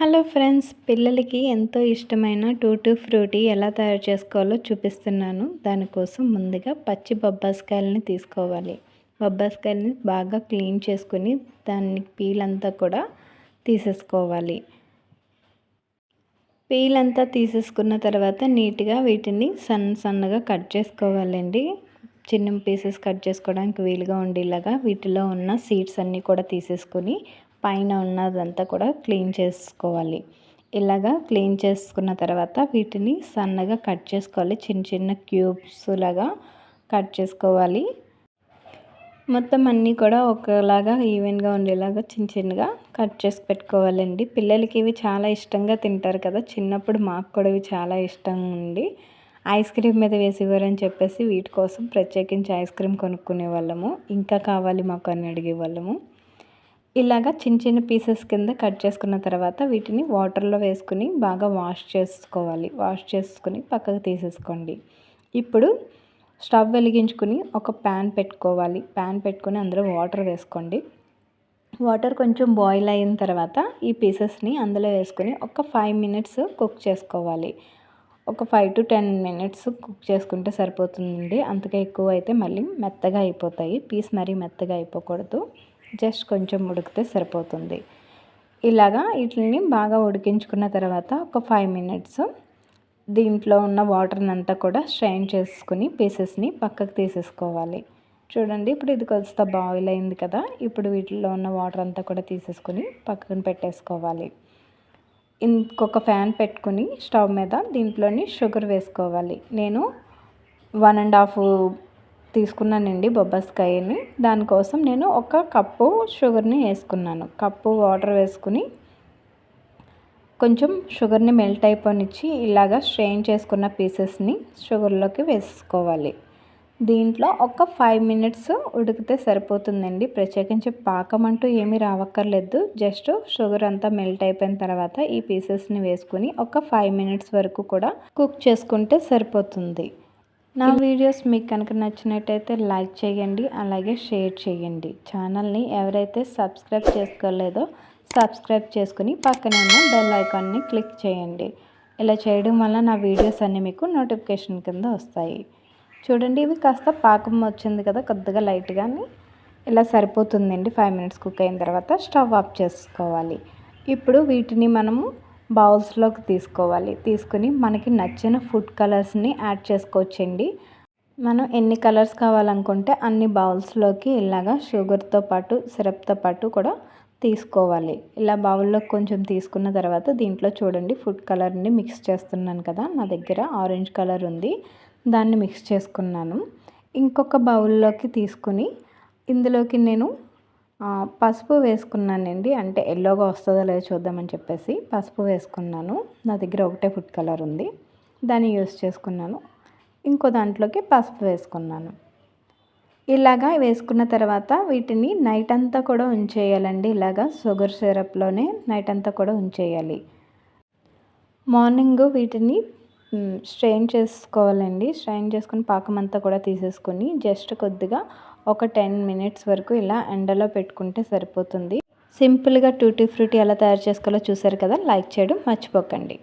Hello friends పిల్లలకి ఎంతో ఇష్టమైన టూటు ఫ్రూటీ ఎలా తయారు చేసుకోవాలో చూపిస్తున్నాను. దానికోసం ముందుగా పచ్చి బొబ్బాస్కాయలని తీసుకోవాలి. బొబ్బాస్కాయలని బాగా క్లీన్ చేసుకుని దాన్ని పీల్ అంతా కూడా తీసేసుకోవాలి. పీల్ అంతా తీసేసుకున్న తర్వాత నీట్గా వీటిని సన్న సన్నగా కట్ చేసుకోవాలండి. చిన్న పీసెస్ కట్ చేసుకోవడానికి వీలుగా ఉండేలాగా వీటిలో ఉన్న సీడ్స్ అన్నీ కూడా తీసేసుకొని పైన ఉన్నదంతా కూడా క్లీన్ చేసుకోవాలి. ఇలాగా క్లీన్ చేసుకున్న తర్వాత వీటిని సన్నగా కట్ చేసుకోవాలి. చిన్న చిన్న క్యూబ్స్ లాగా కట్ చేసుకోవాలి. మొత్తం అన్నీ కూడా ఒకలాగా ఈవెన్గా ఉండేలాగా చిన్న చిన్నగా కట్ చేసి పెట్టుకోవాలండి. పిల్లలకి ఇవి చాలా ఇష్టంగా తింటారు కదా. చిన్నప్పుడు మాకు కూడా ఇవి చాలా ఇష్టం ఉంది ఐస్ క్రీమ్ మీద వేసేవారని చెప్పేసి వీటి కోసం ప్రత్యేకించి ఐస్ క్రీమ్ కొనుక్కునే వాళ్ళము. ఇంకా కావాలి మాకు అని అడిగే వాళ్ళము ఇలాగా చిన్న చిన్న పీసెస్ కింద కట్ చేసుకున్న తర్వాత వీటిని వాటర్లో వేసుకుని బాగా వాష్ చేసుకోవాలి. వాష్ చేసుకుని పక్కకు తీసేసుకోండి. ఇప్పుడు స్టవ్ వెలిగించుకుని ఒక ప్యాన్ పెట్టుకోవాలి. ప్యాన్ పెట్టుకుని అందులో వాటర్ వేసుకోండి. వాటర్ కొంచెం బాయిల్ అయిన తర్వాత ఈ పీసెస్ని అందులో వేసుకొని ఒక ఫైవ్ మినిట్స్ కుక్ చేసుకోవాలి. ఒక five to ten minutes cook చేసుకుంటే సరిపోతుందండి. అంతగా ఎక్కువ అయితే మళ్ళీ మెత్తగా అయిపోతాయి. పీస్ మరీ మెత్తగా అయిపోకూడదు. జస్ట్ కొంచెం ఉడికితే సరిపోతుంది. ఇలాగా వీటిని బాగా ఉడికించుకున్న తర్వాత ఒక ఫైవ్ మినిట్స్ దీంట్లో ఉన్న వాటర్ని అంతా కూడా స్ట్రైన్ చేసుకుని పీసెస్ని పక్కకు తీసేసుకోవాలి. చూడండి ఇప్పుడు ఇది కొంత బాయిల్ అయింది కదా ఇప్పుడు వీటిలో ఉన్న వాటర్ అంతా కూడా తీసేసుకొని పక్కన పెట్టేసుకోవాలి. ఇంకొక ఫ్యాన్ పెట్టుకుని స్టవ్ మీద దీంట్లోని షుగర్ వేసుకోవాలి. నేను వన్ అండ్ హాఫ్ తీసుకున్నానండి బొబ్బాస్కాయని. దానికోసం నేను ఒక కప్పు షుగర్ని వేసుకున్నాను. కప్పు వాటర్ వేసుకుని కొంచెం షుగర్ని మెల్ట్ అయిపోనిచ్చి ఇలాగా స్ట్రెయిన్ చేసుకున్న పీసెస్ని షుగర్లోకి వేసుకోవాలి. దీంట్లో ఒక ఫైవ్ మినిట్స్ ఉడికితే సరిపోతుందండి. ప్రత్యేకించి పాకం అంటూ ఏమీ రావక్కర్లేదు. జస్ట్ షుగర్ అంతా మెల్ట్ అయిపోయిన తర్వాత ఈ పీసెస్ని వేసుకుని ఒక ఫైవ్ మినిట్స్ వరకు కూడా కుక్ చేసుకుంటే సరిపోతుంది. నా వీడియోస్ మీకు కనుక నచ్చినట్టయితే లైక్ చేయండి అలాగే షేర్ చేయండి. ఛానల్ని ఎవరైతే సబ్స్క్రైబ్ చేసుకోలేదో సబ్స్క్రైబ్ చేసుకుని పక్కనే ఉన్న బెల్ ఐకాన్ని క్లిక్ చేయండి. ఇలా చేయడం వల్ల నా వీడియోస్ అన్నీ మీకు నోటిఫికేషన్ కింద వస్తాయి. చూడండి ఇవి కాస్త పాకం వచ్చింది కదా కొద్దిగా లైట్గాని ఇలా సరిపోతుందండి ఫైవ్ మినిట్స్ కుక్ అయిన తర్వాత స్టవ్ ఆఫ్ చేసుకోవాలి. ఇప్పుడు వీటిని మనము బౌల్స్లోకి తీసుకోవాలి. తీసుకుని మనకి నచ్చిన ఫుడ్ కలర్స్ని యాడ్ చేసుకోవచ్చండి. మనం ఎన్ని కలర్స్ కావాలనుకుంటే అన్ని బౌల్స్లోకి ఇలాగా షుగర్తో పాటు సిరప్తో పాటు కూడా తీసుకోవాలి. ఇలా బౌల్లో కొంచెం తీసుకున్న తర్వాత దీంట్లో చూడండి ఫుడ్ కలర్ని మిక్స్ చేస్తున్నాను కదా నా దగ్గర ఆరెంజ్ కలర్ ఉంది. దాన్ని మిక్స్ చేసుకున్నాను. ఇంకొక బౌల్లోకి తీసుకుని ఇందులోకి నేను పసుపు వేసుకున్నానండి. అంటే ఎల్లోగా వస్తుందో లేదో చూద్దామని చెప్పేసి పసుపు వేసుకున్నాను. నా దగ్గర ఒకటే ఫుడ్ కలర్ ఉంది. దాన్ని యూస్ చేసుకున్నాను. ఇంకో దాంట్లోకి పసుపు వేసుకున్నాను. ఇలాగా వేసుకున్న తర్వాత వీటిని నైట్ అంతా కూడా ఉంచేయాలండి. ఇలాగా షుగర్ సిరప్లోనే నైట్ అంతా కూడా ఉంచేయాలి. మార్నింగ్ వీటిని స్ట్రెయిన్ చేసుకోవాలండి. స్ట్రెయిన్ చేసుకుని పాకం అంతా కూడా తీసేసుకొని జస్ట్ కొద్దిగా ఒక టెన్ మినిట్స్ వరకు ఇలా ఎండలో పెట్టుకుంటే సరిపోతుంది. సింపుల్గా టూటీ ఫ్రూటీ ఎలా తయారు చేసుకోవాలో చూసారు కదా? లైక్ చేయడం మర్చిపోకండి.